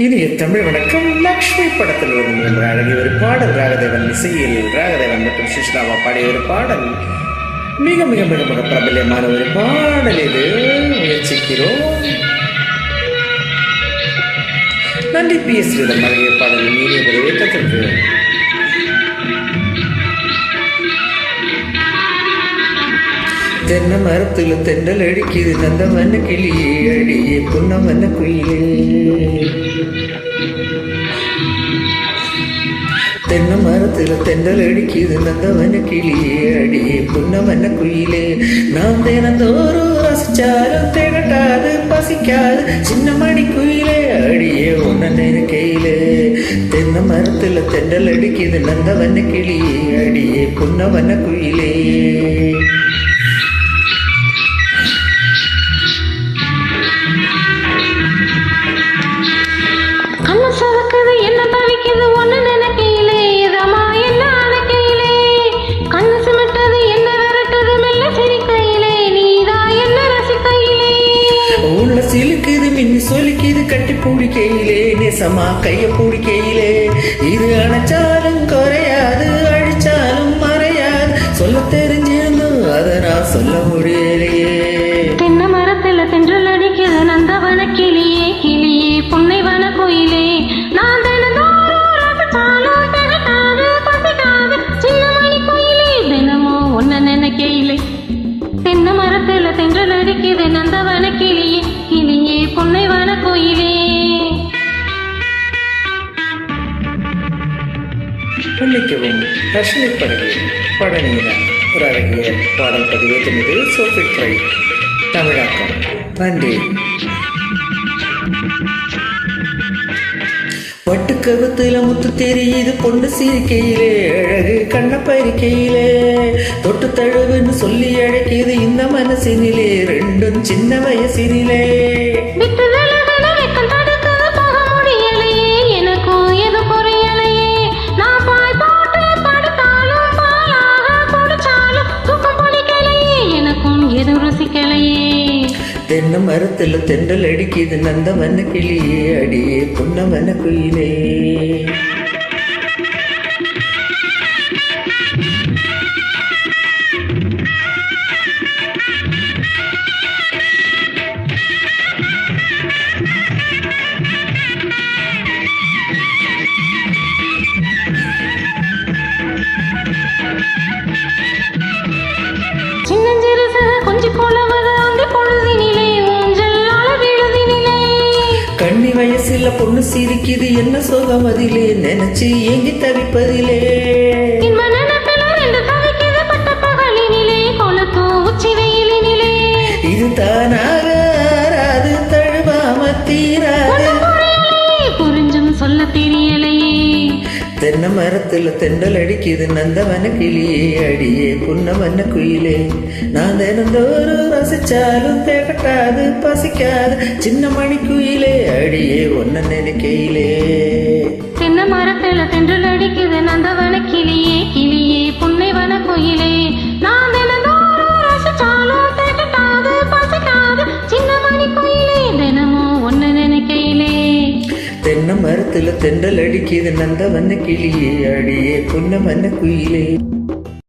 இனிய தமிழ் வணக்கம். லக்ஷ்மி படத்தில் வரும் என்ற அழகிய ஒரு பாடல். ராகதேவன் இசையில் ராகதேவன் மற்றும் சுஷ்ணாவா பாடிய ஒரு பாடல். மிக மிக மிக மிக பிரபல்யமான ஒரு பாடல் இது. முயற்சிக்கிறோம். நன்றி பி. எஸ். விதம் அழகிய பாடல் இனிய ஒரு இயக்கத்திற்கு தென்னை மரத்துல தென்றல் அடிக்குது. நந்தவன கிளியே அடியே புன்னவன குயிலே. தென்னை மரத்துல தென்றல் அடிக்குது. நந்த நந்தவன கிளியே அடியே புன்னவன குயிலே. நாம் தினந்தோறும் ரசிச்சாலும் திகட்டாது பசிக்காது. சின்ன மணி குயிலே அடியே உன்ன நினைக்கையிலே தென்னை மரத்துல தென்றல் அடிக்குது. நந்த நந்தவன கிளியே அடியே புன்னவன குயிலே. நேசமா கைய பிடிக்கையிலே இது அணைச்சாலும் குறை மன்னிக்கவும் ரஷ்மி படகு படநீன ஒரு அழகிய பாடல் பதிவேற்றது சோஃபிட் ட்ரை தமிழாக்கம். நன்றி. பட்டு கவுத்துல முத்து தெரியுது பொண்ணு சிரிக்கையிலே அழகு கண்ண பறிக்கையிலே. தொட்டு தழுவுன்னு சொல்லி அழைக்குது இந்த மனசினிலே ரெண்டும் சின்ன வயசினிலே. தென்ன மரத்துல தென்றல் அடிக்குது நந்தவன கிளியே அடியே புன்னவன குயிலே. கண்ணி பொண்ணு சிரிக்குது என்ன சோகம் அதிலே நினைச்சு ஏங்கி தவிப்பதிலே. தென்னை மரத்துல தெண்டல் அடிக்குது நந்தவன கிளியே அடியே புன்னவன குயிலே. நான் தினந்தோறும் ரசிச்சாலும் தேகட்டாது பசிக்காது சின்ன மணி குயிலே அடியே ஒன்ன நினைக்கையிலே. மரத்துல தென்றல் அடிக்குது நந்தவன கிளியே அடியே புன்னவன குயிலே.